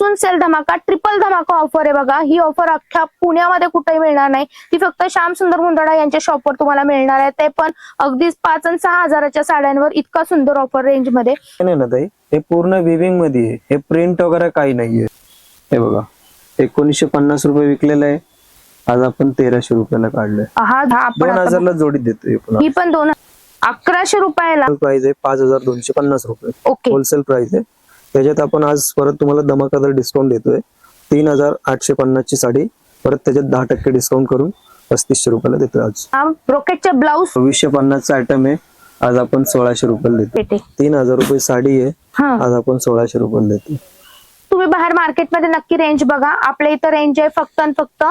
Monsoon sale धमाका triple धमाका offer आहे बघा. ही ऑफर अख्ख्या पुण्यामध्ये कुठेही मिळणार नाही. ती फक्त श्याम सुंदर मुंदडा यांच्या शॉपवर तुम्हाला मिळणार आहे. ते पण अगदीच पाच आणि सहा हजाराच्या साड्यांवर इतका सुंदर ऑफर रेंजमध्ये. नाही ना ताई. हे पूर्ण विविंगमध्ये आहे. हे प्रिंट वगैरे काही नाहीये. हे बघा. एकोणीसशे पन्नास रुपये विकलेलं आहे. आज आपण तेराशे रुपयाला काढलंय. हा हा आपण दोन आता- हजारला जोडी देतोय ही पण. दोन अकराशे रुपयाला. प्राइस आहे पाच हजार दोनशे पन्नास रुपये. ओके होलसेल प्राइस आहे. त्याच्यात आपण आज परत तुम्हाला धमाकादार डिस्काउंट देतोय तीन हजार आठशे पन्नास ची साडी परत त्याच्यात दहा टक्के डिस्काउंट करून पस्तीसशे रुपयाला देतोय आज. हा ब्रोकेटचे ब्लाऊज? सव्वीसशे पन्नासचा आयटम आहे आज आपण सोळाशे रुपयाला देतो तीन हजार रुपये साडी आहे आज आपण सोळाशे रुपयाला देतो तुम्ही बाहेर मार्केटमध्ये नक्की रेंज बघा. आपल्या इथं रेंज आहे फक्त आणि फक्त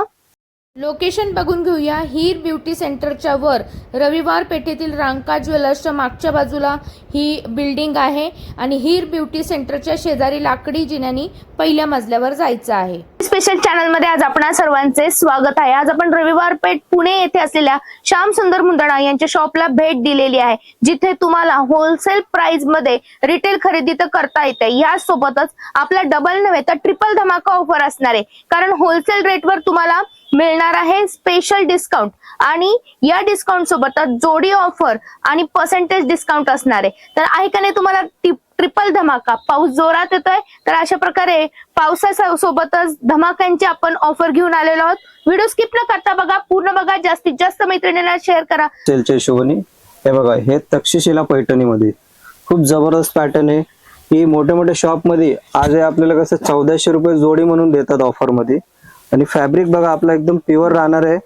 लोकेशन बघून घेऊया. हीर ब्युटी सेंटरच्या वर रविवार पेठेतील रांका ज्वेलर्सच्या मागच्या बाजूला ही बिल्डिंग आहे आणि हीर ब्युटी सेंटरच्या शेजारी लाकडी जिन्यानी पहिल्या मजल्यावर जायचं आहे. स्पेशल चॅनलमध्ये आज आपण सर्वांचे स्वागत आहे. आज आपण रविवार पेठ पुणे येथे असलेल्या श्याम सुंदर मुंदडा यांच्या शॉपला भेट दिलेली आहे. जिथे तुम्हाला होलसेल प्राइसमध्ये रिटेल खरेदी तर करता येते. यासोबतच आपला डबल नव्हे तर ट्रिपल धमाका ऑफर असणार आहे. कारण होलसेल रेटवर तुम्हाला मिळणार आहे स्पेशल डिस्काउंट आणि या डिस्काउंट सोबतच जोडी ऑफर आणि पर्सेंटेज डिस्काउंट असणार आहे. तर आहे का नाही तुम्हाला ट्रिपल धमाका? पाऊस जोरात येतोय तर अशा प्रकारे पावसा सोबतच धमाक्यांची आपण ऑफर घेऊन आलेलो आहोत. व्हिडिओ स्किप न करता बघा पूर्ण बघा जास्तीत जास्त मैत्रिणींना शेअर करा. सेलच्या हिशोबाने हे बघा हे तक्षशिला पैठणीमध्ये. खूप जबरदस्त पॅटर्न आहे. ही मोठ्या मोठ्या शॉपमध्ये आज आपल्याला कसं चौदाशे रुपये जोडी म्हणून देतात ऑफरमध्ये. आणि फॅब्रिक बघा आपला एकदम प्युअर राहणार आहे.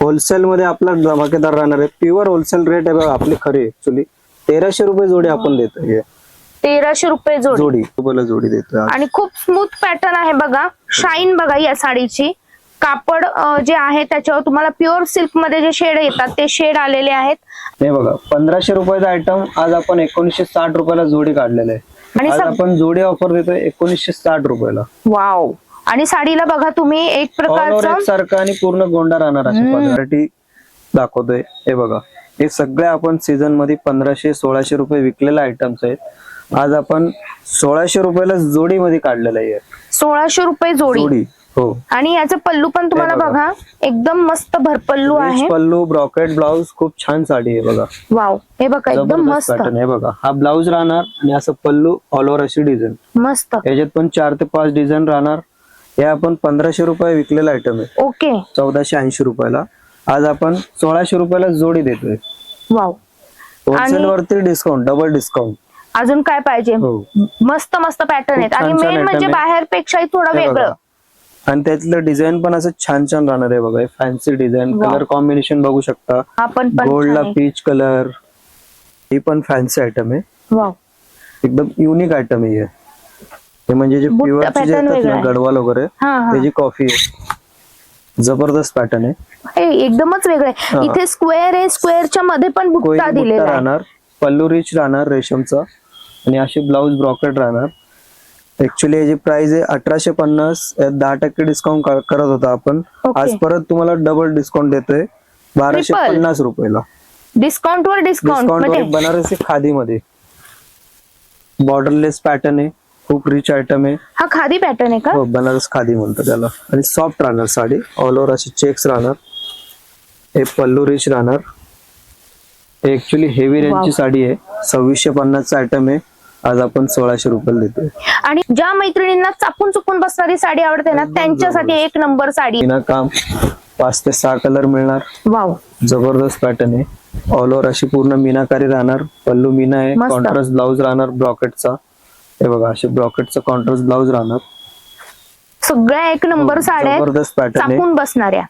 होलसेल मध्ये आपला धमाकेदार राहणार आहे. प्युअर होलसेल रेट आहे बघा आपली खरी ऍक्च्युली तेराशे रुपये जोडी आपण देतो हे. तेराशे रुपये जोडी. जोडी. रुपयाला जोडी देतो. आणि खूप स्मूथ पॅटर्न आहे बघा. शाईन बघा या साडीची. कापड अं, जे आहे त्याच्यावर तुम्हाला प्युअर सिल्कमध्ये जे शेड येतात ते शेड आलेले आहेत. हे बघा पंधराशे रुपयाचा आयटम आज आपण एकोणीसशे साठ रुपयाला जोडी काढलेला आहे. आणि आज सग- आपण जोडी ऑफर देतोय एकोणीसशे साठ रुपयाला. वाव आणि साडीला बघा तुम्ही एक प्रकारचं सारखं आणि पूर्ण गोंडा राहणार दाखवतोय. हे बघा. हे सगळे आपण सीझनमध्ये पंधराशे सोळाशे रुपये विकलेले आयटम्स आहेत. आज आपण सोळाशे रुपयाला जोडी मध्ये काढलेलं आहे. सोळाशे रुपये जोडी. जोडी. हो. आणि याचं पल्लू पण तुम्हाला बघा. एकदम मस्त भरपल्लू आहे. पल्लू ब्रॉकेट ब्लाउज खूप छान साडी आहे बघा. वाव हे बघा एकदम मस्त. आहे बघा. हा ब्लाउज राहणार आणि असं पल्लू ऑल ओव्हर अशी डिझाईन मस्त. याच्यात पण चार ते पाच डिझाईन राहणार. हे आपण पंधराशे रुपये विकलेला आयटम आहे. ओके. चौदाशे ऐंशी रुपयाला. आज आपण सोळाशे रुपयाला जोडी देतोय. वाव. होलसेल वरती डिस्काउंट डबल डिस्काउंट अजून काय पाहिजे? हो. मस्त मस्त पॅटर्न आहेत. खूप आणि छान छान मेन म्हणजे item आहे. बाहेर पेक्षाही थोडं हे वेगळं. आणि त्यातलं डिझाईन पण असं छान छान राहणार आहे बघा. Fancy design. कलर कॉम्बिनेशन बघू शकता. आपण पण गोल्डला छान आहे. पीच कलर ही पण फॅन्सी आयटम आहे. वाव. एकदम युनिक आयटम आहे हे. हे म्हणजे जे बुट्टा प्युअर pattern वेगळा आहे. गडवाल वगैरे हा हा. त्याची कॉफी आहे जबरदस्त पॅटर्न आहे. हे एकदमच वेगळं आहे. हा. इथे स्क्वेअर आहे स्क्वेअरच्या मध्ये पण बुट्टा कोयरी बुट्टा दिलेला आहे. राहणार पल्लू रिच राहणार रेशमचा आणि अशी ब्लाउज ब्रॉकेट राहणार. ऍक्च्युली याची प्राइस आहे अठराशे पन्नास यात दहा टक्के डिस्काउंट करत होता आपण. Okay. आज परत तुम्हाला डबल डिस्काउंट देतोय बाराशे Triple. पन्नास रुपयाला. डिस्काउंट वर डिस्काउंट डिस्काउंट म्हणजे बनारसी खादी मध्ये बॉर्डरलेस पॅटर्न आहे. खूप रिच आयटम आहे. हा खादी पॅटर्न आहे का? हो बनारस खादी म्हणतो त्याला. आणि सॉफ्ट राहणार साडी. ऑल ओव्हर अशी चेक्स राहणार. हे पल्लू रिच राहणार. हे ऍक्च्युली हेवी रेंजची. साडी आहे. सव्वीसशे पन्नासचा आयटम आहे. आज आपण सोळाशे रुपयाला देतोय. आणि ज्या मैत्रिणींना चापून चुकून बसणारी साडी आवडते ना एकदम त्यांच्यासाठी एक नंबर साडी. विना काम पाच ते सहा कलर मिळणार. वाव जबरदस्त पॅटर्न आहे. ऑल ओव्हर अशी पूर्ण मीनाकारी राहणार. पल्लू मीना आहे. कॉन्ट्रास्ट ब्लाउज राहणार ब्रॉकेटचा. हे बघा असे ब्रॉकेटचा कॉन्ट्रास्ट ब्लाउज राहणार. सगळ्या एक नंबर साड्या आहेत, जबरदस्त पॅटर्न आहे. बसणाऱ्या.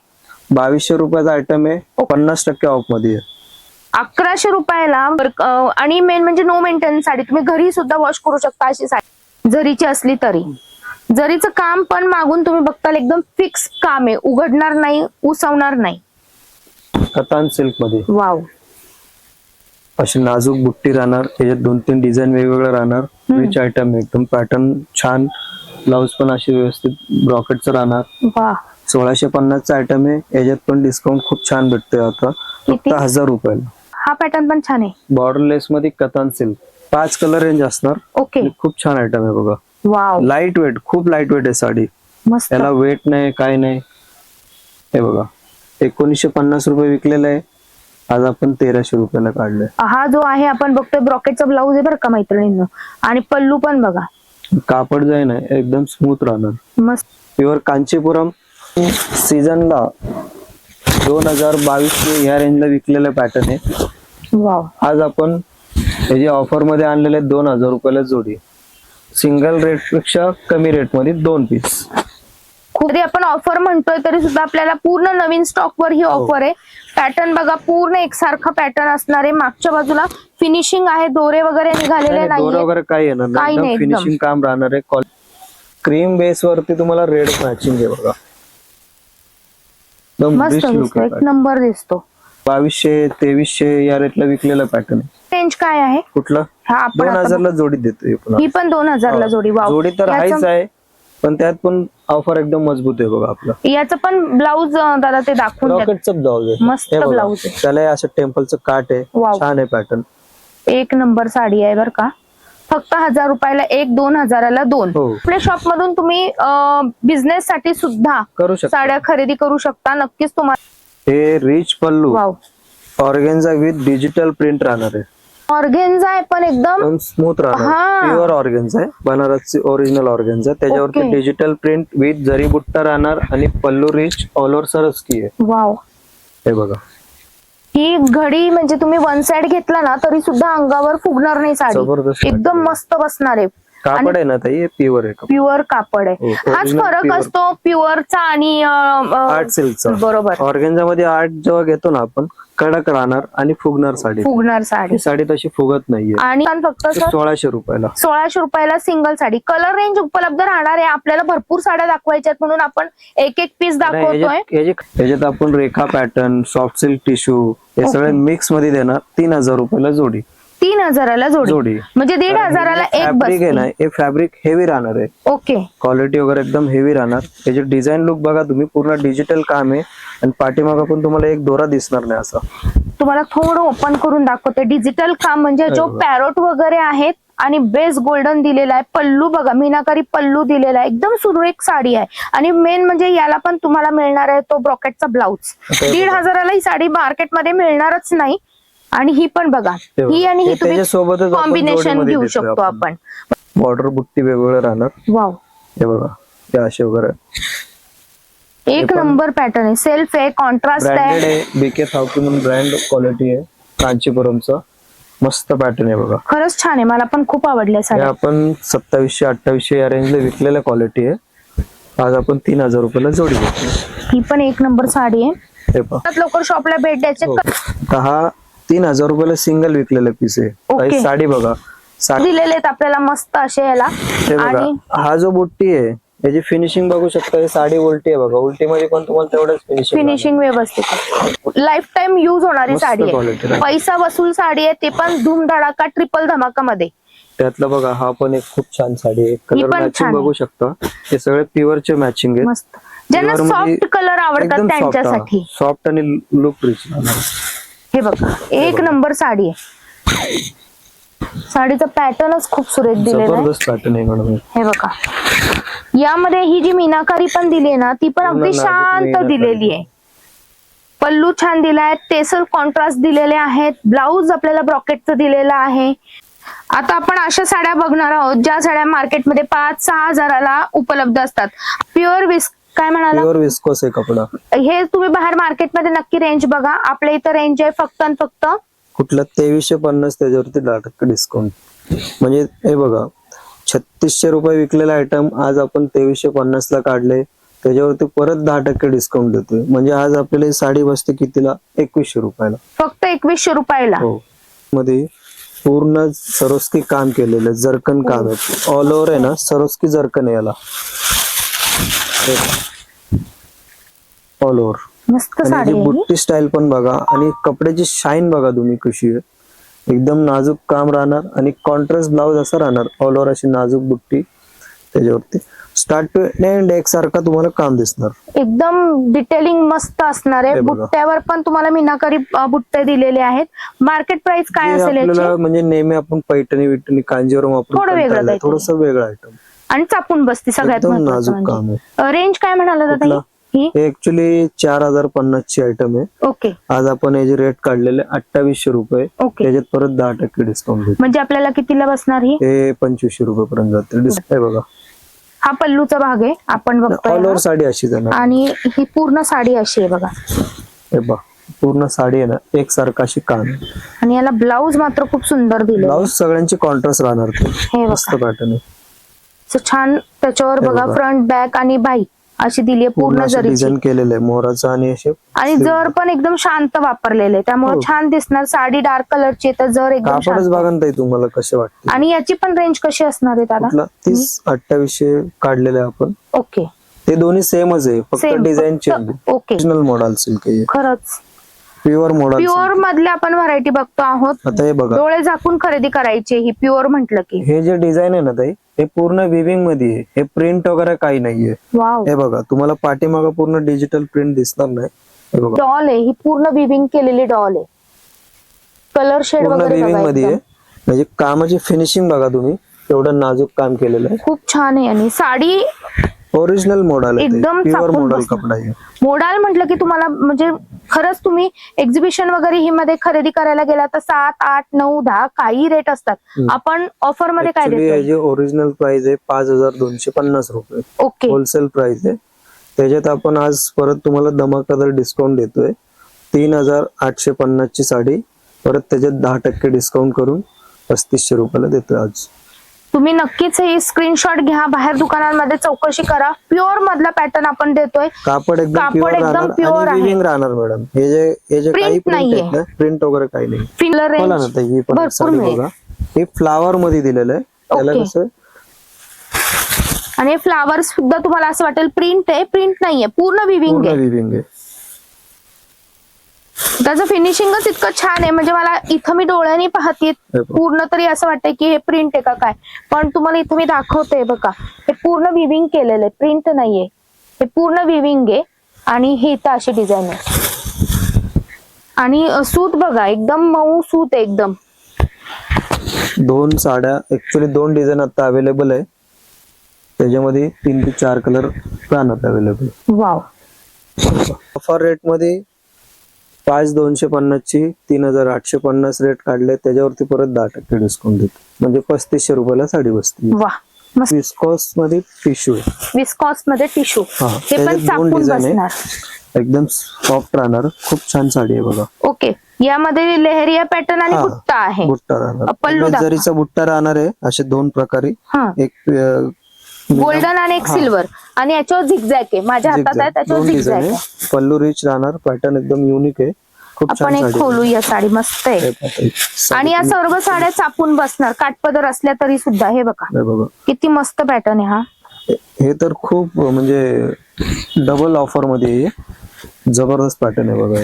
बावीसशे रुपयाचा आयटम आहे पन्नास टक्के ऑफमध्ये आहे. अकराशे रुपयाला बर- अं, आणि मेन म्हणजे नो मेंटेनन्स साडी. तुम्ही घरी सुद्धा वॉश करू शकता अशी साडी. जरीची असली तरी. जरीचं काम पण मागून तुम्ही बघताल एकदम फिक्स काम आहे. उघडणार नाही उसवणार नाही. कतान सिल्कमध्ये. वाव अशी नाजूक बुट्टी राहणार त्याच्यात दोन तीन डिझाईन वेगवेगळं राहणार. रिच आयटम एकदम पॅटर्न छान. ब्लाउज पण अशी व्यवस्थित ब्रॉकेटचं राहणार. वा सोळाशे पन्नासचा आयटम आहे. याच्यात पण डिस्काउंट खूप छान भेटतोय आता. फक्त किती? हजार रुपयाला. हा पॅटर्न पण छान आहे. बॉर्डरलेस मध्ये कतान सिल्क पाच कलर रेंज असणार. ओके आणि खूप छान आयटम आहे बघा. वाव लाइट वेट खूप लाइट वेट आहे साडी. मस्त. त्याला वेट नाही काय नाही. हे बघा. एकोणीसशे पन्नास रुपये विकलेलं आहे. आज आपण तेराशे रुपयाला काढलंय. हा जो आहे आपण बघतोय ब्रॉकेटचा ब्लाऊज आहे बरं का मैत्रिणींनो? आणि पल्लू पण बघा. कापड जे आहे ना एकदम स्मूथ राहणार. मस्त. प्युअर कांचीपुरम सीझनला दोन हजार बावीसचे ह्या रेंजला विकलेलं पॅटर्न आहे. वाव. आज आपण त्याची ऑफरमध्ये आणलेले दोन हजार रुपयाला जोडी. सिंगल रेटपेक्षा कमी रेटमध्ये दोन पीस जरी आपण ऑफर म्हणतोय तरी सुद्धा आपल्याला पूर्ण नवीन स्टॉक वर ही. ऑफर आहे. पॅटर्न बघा पूर्ण एकसारखा पॅटर्न असणार आहे. मागच्या बाजूला फिनिशिंग आहे दोरे वगैरे निघालेले नाहीये वगैरे काही येणार काही नाही नाही, एकदम. फिनिशिंग काम राहणार आहे. क्रीम बेस वरती तुम्हाला रेड मॅचिंग आहे बघा. एकदम मस्त rich look दिसतो आहे एक pattern. नंबर दिसतो. बावीसशे तेवीसशे या रेटला विकलेला पॅटर्न रेंज काय आहे? कुठला? हा आपण दोन आता- हजारला जोडी देतोय पुन्हा. ही पण दोन हजारला जोडी. वाव जोडी तर याचं- आहेच आहे. पण त्यात पण ऑफर एकदम मजबूत आहे बघा आपला. याचं पण ब्लाऊज दादा ते दाखवून द्या. रॉकेटचं ब्लाउज आहे. मस्त हे बघा. ब्लाऊज आहे. त्याला हे असं टेम्पलचं काट आहे. वाव. छान आहे पॅटर्न एक नंबर साडी आहे बर का. फक्त हजार रुपयाला एक दोन हजाराला दोन. हो. आपल्या शॉप मधून तुम्ही बिझनेस साठी सुद्धा करू शकता. साड्या खरेदी करू शकता. नक्कीच तुम्हाला हे rich pallu. Wow organza with digital print राहणार आहे. ऑर्गेन्झा आहे पण एकदम स्मूथ राहणार. हा. प्युअर आहे. बनारसची ओरिजिनल ऑर्गेन्झा त्याच्यावरती Okay. Digital print with zari बुट्टा राहणार आणि पल्लू रिच ऑल ओव्हर सरस्की आहे. वाव हे बघा. ही घडी म्हणजे तुम्ही वन साइड घेतला ना तरी सुद्धा अंगावर फुगणार नाही साडी. एकदम वाटते. मस्त बसणार आहे. कापड आहे ना ताई हे प्युअर आहे कापड. प्युअर कापड आहे. हो, हाच original फरक pure. असतो प्युअरचा आणि अं, अं, आर्ट सिल्कचा बरोबर. ऑर्गेन्झा मध्ये आर्ट जेव्हा घेतो ना आपण कडक राहणार आणि फुगणार साडी. फुगणार साडी. ही साडी तशी फुगत नाहीये. आणि फक्त सर सोळाशे रुपयाला. सोळाशे रुपयाला सिंगल साडी. कलर रेंज उपलब्ध राहणार आहे. आपल्याला भरपूर साड्या दाखवायच्यात म्हणून आपण एक एक पीस नाही, दाखवतोय. याच्यात याच्यात- याच्यात आपण रेखा पॅटर्न सॉफ्ट सिल्क टिश्यू हे. सगळे मिक्समध्ये देणार. तीन हजार रुपयाला जोडी. तीन हजाराला जोडी. जोडी. म्हणजे दीड हजाराला एक फॅब्रिक आहे ना हे फॅब्रिक हेवी राहणार आहे. ओके. क्वालिटी वगैरे एकदम हेवी राहणार. त्याचे डिझाईन लुक बघा तुम्ही पूर्ण डिजिटल काम आहे. आणि पाठीमागं पण तुम्हाला एक दोरा दिसणार नाही असा. तुम्हाला थोडं ओपन करून दाखवते. डिजिटल काम म्हणजे जो बरोबर. पॅरोट वगैरे आहेत आणि बेस गोल्डन दिलेला आहे. पल्लू बघा मीनाकारी पल्लू दिलेला आहे. एकदम सुरेख साडी आहे. आणि मेन म्हणजे याला पण तुम्हाला मिळणार आहे तो ब्रॉकेटचा ब्लाऊज हे दीड. हजाराला ही साडी मार्केटमध्ये मिळणारच नाही. आणि ही पण बघा हे. ही आणि हे ही तुम्ही त्याच्यासोबतच आपण कॉम्बिनेशन जोडीमध्ये घेऊ देतोय शकतो आपण. आपण. बॉर्डर बुट्टी वेगवेगळं राहणार. वाव. हे बघा हे असे वगैरे. एक नंबर पॅटर्न आहे. सेल्फ आहे कॉन्ट्रास्ट ब्रँडेड आहे आहे बीके थावकी म्हणून ब्रँड क्वालिटी आहे. कांचीपुरमचा मस्त पॅटर्न आहे बघा. खरंच छान आहे. मला पण खूप आवडल्या हे साड्या आपण सत्तावीसशे अठ्ठावीसशे या रेंजला विकलेल्या क्वालिटी आहे. आज आपण तीन हजार रुपयाला जोडी घेतली. ही पण एक नंबर साडी आहे. हे पहा. लवकर शॉपला भेट द्यायचे. हो. आता हा तीन हजार रुपयाला सिंगल विकलेला पीस आहे. ओके. साडी बघा. साडी दिलेले आहेत आपल्याला मस्त असे याला. हे बघा. आणि हा जो बुट्टी आहे याची फिनिशिंग बघू शकता. ही साडी उलटी आहे बघा. उलटी मध्ये पण तुम्हाला तेवढंच फिनिशिंग फिनिशिंग व्यवस्थित लाईफ टाइम युज होणारी मस्त साडी quality आहे आहे. पैसा वसूल साडी आहे ते पण धूमधडाका ट्रिपल धमाका मध्ये त्यातलं बघा हा पण एक खूप छान साडी आहे. कलर पण मॅचिंग बघू शकता. हे सगळे प्युअरचे मॅचिंग आहेत. मस्त. ज्यांना Pure मध्ये सॉफ्ट कलर आवडतात त्यांच्यासाठी. सॉफ्ट आणि लुक रिच हे बघा एक नंबर साडी आहे. साडीचा पॅटर्नच खूप सुरेख दिलेला आहे. जबरदस्त पॅटर्न आहे मॅडम हे. बघा. यामध्ये ही जी मीनाकारी पण दिली आहे ना ती पण पूर्ण अगदी शांत. दिलेली आहे. पल्लू छान दिलाय तेसल कॉन्ट्रास्ट दिलेले आहेत ब्लाऊज आपल्याला ब्रॉकेटचं दिलेलं आहे. आता आपण अशा साड्या बघणार आहोत ज्या साड्या मार्केटमध्ये पाच सहा हजाराला उपलब्ध असतात. प्युअर विस्क काय म्हणाला? प्युअर विस्कोस आहे कपडा. हे तुम्ही बाहेर मार्केटमध्ये नक्की रेंज बघा. आपल्या इथं रेंज आहे फक्त आणि फक्त? कुठला? तेवीसशे पन्नास त्याच्यावरती दहा टक्के डिस्काउंट म्हणजे हे बघा छत्तीसशे रुपये विकलेला आयटम आज आपण तेवीसशे पन्नास ला काढले त्याच्यावरती परत दहा टक्के डिस्काउंट देतोय. म्हणजे आज आपल्याला साडी बसते कितीला? एकवीसशे रुपयाला. फक्त एकवीसशे रुपयाला? हो. मध्ये पूर्ण सरोस्की काम केलेलं जर्कन काम आहे. ऑल ओव्हर आहे ना? सरोस्की जर्कन याला. ऑल ओव्हर मस्त साडी आहे ही. बुट्टी स्टाईल पण बघा आणि कपड्याची शाईन बघा तुम्ही कशी आहे. एकदम नाजूक काम राहणार आणि कॉन्ट्रास्ट ब्लाउज असा राहणार. ऑल ओव्हर अशी नाजूक बुट्टी त्याच्यावरती. स्टार्ट टू एंड एक सारखा तुम्हाला काम दिसणार. एकदम डिटेलिंग मस्त असणार आहे. हे बघा. बुट्ट्यावर पण तुम्हाला मीनाकारी अ, बुट्टे दिलेले आहेत. मार्केट प्राइस काय असेल याची? आपल्याला म्हणजे नेहमी आपण पैठणी विठणी कांजीवरम थोडं वेगळं वापरून काहीतरी. थोडस वेगळं आयटम आणि चापून बसते सगळ्यात एकदम नाजूक महत्वाचं काम आहे. म्हणजे रेंज काय म्हणाला दादा? ही? ही हे? ऍक्च्युली चार हजार पन्नास ची आयटम आहे. ओके. आज आपण याचे रेट काढलेले अठ्ठावीसशे रुपये. ओके. त्याच्यात परत दहा टक्के डिस्काउंट देतो म्हणजे आपल्याला कितीला बसणार ही? हे पंचवीसशे रुपये पर्यंत जाते डिस्काउंट आहे बघा. हा पल्लूचा भाग आहे. आपण बघतोय ऑल ओव्हर हा. साडी अशी जाणार. आणि ही पूर्ण साडी अशी आहे बघा. हे बघा पूर्ण साडी आहे ना एक सारखा अशी कान आणि याला ब्लाऊज मात्र खूप सुंदर दिले ब्लाऊज सगळ्यांची कॉन्ट्रास्ट राहणार ते. हे मस्त पॅटर्न आहे. छान त्याच्यावर बघा. फ्रंट बॅक आणि बाई अशी दिली आहे पूर्ण जरीची. डिझाईन केलेलं आहे मोराचं आणि असे आणि जर पण एकदम शांत वापरलेले त्यामुळे हो. छान दिसणार. साडी डार्क कलरची तर जर एकदम कापडच. बघा ना ताई तुम्हाला कसे वाटते आणि याची पण रेंज कशी असणार आहे दादा? कुठला? तीस अठ्ठावीसशे काढलेले आपण. ओके. ते दोन्ही सेमच आहे फक्त design change okay. Model silk आहे खरंच. प्युअर मॉडल प्युअर मधले आपण व्हरायटी बघतो आहोत. आता हे बघा. डोळे झाकून खरेदी करायची ही प्युअर म्हटलं की. हे जे डिझाईन आहे ना ताई हे पूर्ण विविंगमध्ये आहे. हे प्रिंट वगैरे काही नाहीये. वाव हे बघा तुम्हाला पाठीमागं पूर्ण डिजिटल प्रिंट दिसणार नाही. हे बघा. डॉल आहे ही पूर्ण विविंग केलेली डॉल आहे. कलर शेड पूर्ण वगैरे विविंग बघा मध्ये आहे. एकदम. म्हणजे कामाची फिनिशिंग बघा तुम्ही. एवढं नाजूक काम केलेलं आहे. खूप छान आहे आणि साडी ओरिजिनल मॉडल एकदम प्युअर चापून मॉडल बसणार. कपडा आहे. मोडाल म्हटलं की तुम्हाला म्हणजे खरंच तुम्ही एक्झिबिशन वगैरे ही मध्ये खरेदी करायला गेला तर सात आठ नऊ दहा काही रेट असतात. हम्म. आपण ऑफरमध्ये काय Actually देतो? याची ओरिजिनल प्राइस आहे पाच हजार दोनशे पन्नास रुपये. ओके होलसेल प्राइस आहे. त्याच्यात आपण आज परत तुम्हाला धमाकादार डिस्काउंट देतोय. तीन हजार आठशे पन्नास ची साडी. परत त्याच्यात दहा टक्के डिस्काउंट करून पस्तीसशे रुपयाला देतोय आज. तुम्ही नक्कीच हे स्क्रीनशॉट घ्या. बाहेर दुकानांमध्ये चौकशी करा. प्युअर मधला पॅटर्न आपण देतोय. कापड एकदम कापड प्युअर एकदम राहणार मॅडम हे जे हे जे काही प्रिंट प्रिंट वगैरे काही नाही. ना रेंज ही हे फ्लावर मध्ये दिलेलं आहे. त्याला. कसं आणि फ्लावर्स सुद्धा तुम्हाला असं वाटेल प्रिंट आहे. प्रिंट नाहीये. पूर्ण विविंग पूर्ण आहे. विविंग आहे. त्याचं फिनिशिंगच इतकं छान आहे म्हणजे मला इथं मी डोळ्यांनी पाहते हे. पूर्ण तरी असं वाटतंय की हे प्रिंट आहे का काय? पण तुम्हाला इथं मी दाखवते बघा हे पूर्ण विविंग केलेलं आहे प्रिंट नाहीये. हे पूर्ण विविंग आहे आणि हे इथं अशी डिझाईन आहे. आणि सूत बघा एकदम मऊ सूत आहे एकदम. दोन साड्या ऍक्च्युली दोन डिझाईन आता अवेलेबल आहे. त्याच्यामध्ये तीन ते चार कलर राहणार अवेलेबल वाव ऑफर रेटमध्ये पाच दोनशे पन्नास ची तीन हजार आठशे पन्नास रेट काढले त्याच्यावरती परत दहा टक्के डिस्काउंट देतो. म्हणजे पस्तीसशे रुपयाला साडी बसते. वा मस्त. विस्कॉसमध्ये टिश्यू आहे. विस्कॉसमध्ये टिश्यू हा, हे पण त्याच्यात दोन चापून design आहे. बसणार. एकदम सॉफ्ट राहणार. खूप छान साडी आहे बघा. ओके यामध्ये लेहरिया पॅटर्न आणि हा, बुट्टा आहे. बुट्टा राहणार. पल्लू दाखवा. बुट्टा राहणार आहे असे दोन प्रकारे. हा. एक अं, गोल्डन आणि एक हा. सिल्वर आणि याच्यावर झिगझॅक आहे. माझ्या हातात आहे. त्याच्यावर दोन झिगझॅक डिझाईन आहे. पल्लू रिच राहणार. पॅटर्न एकदम युनिक आहे. खूप आपण एक साडी खोलू या साडी. मस्त आहे. आणि या सर्व साड्या चापून बसणार. काटपदर असल्या तरी सुद्धा. हे बघा. हे बघा. किती मस्त पॅटर्न आहे हा. हे तर खूप म्हणजे डबल ऑफरमध्ये आहे. जबरदस्त पॅटर्न आहे बघा.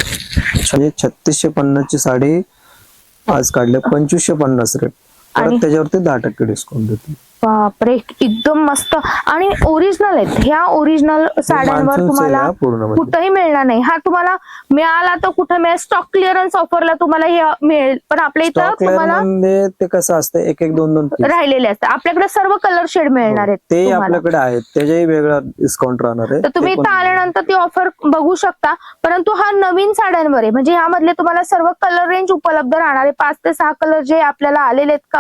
म्हणजे छत्तीसशे पन्नास ची साडी आज काढले पंचवीसशे पन्नास रेट आणि- परत त्याच्यावरती दहा टक्के डिस्काउंट देतो. बापरे एकदम मस्त. आणि ओरिजिनल आहेत. ह्या ओरिजिनल साड्यांवर तुम्हाला म्हणजे. कुठंही मिळणार नाही. हा तुम्हाला मिळाला तर कुठं मिळेल? स्टॉक क्लिअरन्स ऑफरला तुम्हाला हे मिळेल. पण आपल्या इथं तुम्हाला मध्ये ते कसं असतं एक एक दोन दोन. राहिलेले असतात. आपल्याकडे सर्व कलर शेड मिळणार आहेत ते. आपल्याकडे आहेत. त्याच्याही वेगळा डिस्काउंट राहणार आहे. तर तुम्ही इथं आल्यानंतर ती ऑफर बघू शकता. परंतु हा नवीन साड्यांवर आहे. म्हणजे ह्यामधले तुम्हाला सर्व कलर रेंज उपलब्ध राहणार आहे. पाच ते सहा कलर जे आपल्याला आलेले आहेत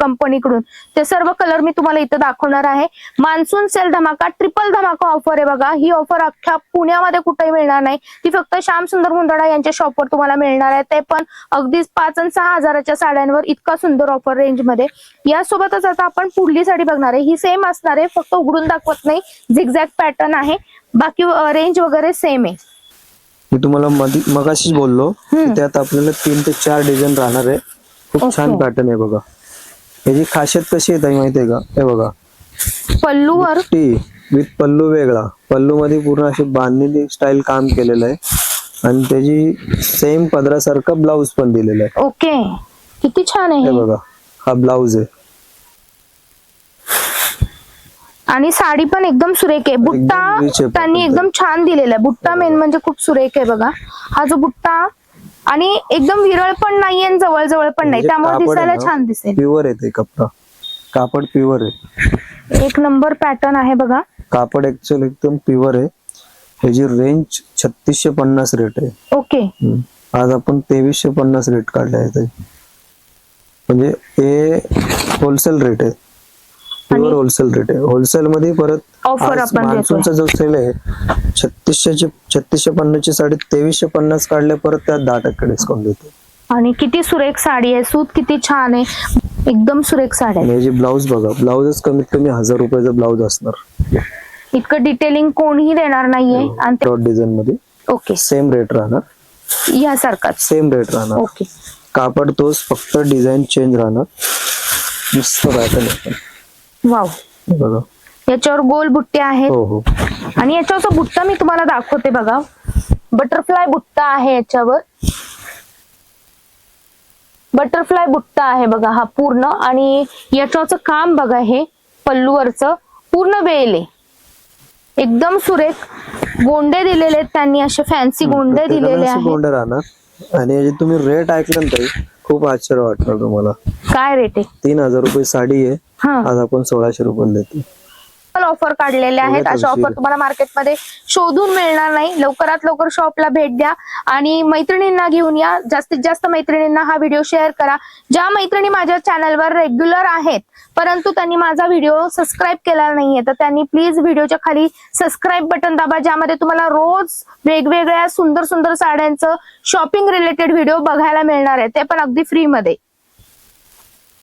कंपनीकडून ते सर्व कलर मी तुम्हाला इथं दाखवणार आहे. मान्सून सेल धमाका ट्रिपल धमाका ऑफर आहे बघा. ही ऑफर अख्ख्या पुण्यामध्ये कुठेही मिळणार नाही. ती फक्त श्याम सुंदर मुंदडा यांच्या शॉपवर तुम्हाला मिळणार आहे. ते पण अगदीच पाच आणि सहा हजाराच्या साड्यांवर इतका सुंदर ऑफर रेंजमध्ये. यासोबतच आता आपण पुढली साडी बघणार आहे. ही सेम असणार आहे फक्त उघडून दाखवत नाही. झिगझॅग पॅटर्न आहे. बाकी रेंज वगैरे सेम आहे. मी तुम्हाला मगाशीच बोललो. त्यात आपल्याला तीन ते चार डिझाईन राहणार आहे. खूप. छान पॅटर्न आहे बघा. याची खासियत कशी येत आहे माहितीये का? हे बघा. पल्लूवर? टी विथ पल्लू वेगळा. पल्लू मध्ये पूर्ण अशी बांधलेली स्टाईल काम केलेलं आहे. आणि त्याची सेम पदरासारखं ब्लाऊज पण दिलेलं आहे. ओके. किती छान आहे हे हे. बघा. हा ब्लाऊज आहे. आणि साडी पण एकदम सुरेख आहे. बुट्टा एकदम rich आहे त्यांनी. एकदम छान दिलेला आहे. बुट्टा मेन म्हणजे खूप सुरेख आहे बघा. हा जो बुट्टा आणि एकदम विरळ पण नाही आणि जवळ जवळ पण नाही. म्हणजे त्यामुळे कापड आहे दिसायला ना, छान दिसेल. प्युअर आहे ते कपडा. कापड प्युअर आहे. एक नंबर पॅटर्न आहे बघा. कापड ऍक्च्युअली एकदम प्युअर आहे. ह्याची रेंज छत्तीसशे पन्नास रेट आहे. ओके. हम्म. आज आपण तेवीसशे पन्नास रेट काढले आहे ते म्हणजे हे होलसेल रेट आहे. प्युअर होलसेल रेट आहे. होलसेल मध्ये परत आज आपण. मान्सूनचा जो सेल आहे छत्तीसशे छत्तीसशे पन्नासची साडी तेवीसशे पन्नास काढले परत त्यात दहा टक्के डिस्काउंट देतो आणि किती सुरेख साडी आहे. सूत किती छान आहे. एकदम सुरेख साडी आहे. याची ब्लाऊज बघा ब्लाऊजच कमीत कमी हजार रुपयाचा ब्लाऊज असणार. इतकं डिटेलिंग कोणीही देणार नाहीये. आणि ते- डॉट डिझाईन मध्ये. ओके सेम रेट राहणार. यासारखाच. सेम रेट राहणार. ओके कापड तोच फक्त डिझाईन चेंज राहणार. मस्त पॅटर्न वाव. हे बघा. याच्यावर गोल बुट्टे आहेत. हो हो. आणि याच्यावरचा बुट्टा मी तुम्हाला दाखवते बघा. बटरफ्लाय बुट्टा आहे याच्यावर. बटरफ्लाय बुट्टा आहे बघा हा पूर्ण. आणि याच्यावरचं काम बघा हे पल्लूवरचं. पूर्ण वेल आहे. एकदम सुरेख. गोंडे दिलेले आहेत त्यांनी असे फॅन्सी गोंडे दिलेले आहेत. गोंडे राहणार. आणि तुम्ही रेट ऐकलं ना ताई खूप आश्चर्य वाटणार तुम्हाला. काय रेट आहे? तीन हजार रुपये साडी आहे. आज आपण सोळाशे रुपये देतो. ऑफर काढलेले आहेत. अशा. ऑफर तुम्हाला मार्केटमध्ये शोधून मिळणार नाही. लवकरात लवकर शॉपला भेट द्या आणि मैत्रिणींना घेऊन या. जास्तीत जास्त मैत्रिणींना हा व्हिडिओ शेअर करा. ज्या मैत्रिणी माझ्या चॅनलवर रेग्युलर आहेत परंतु त्यांनी माझा व्हिडिओ सबस्क्राईब केला नाहीये तर त्यांनी प्लीज व्हिडिओच्या खाली सबस्क्राईब बटन दाबा ज्यामध्ये तुम्हाला रोज वेगवेगळ्या सुंदर सुंदर साड्यांचं शॉपिंग रिलेटेड व्हिडिओ बघायला मिळणार आहे. ते पण अगदी फ्रीमध्ये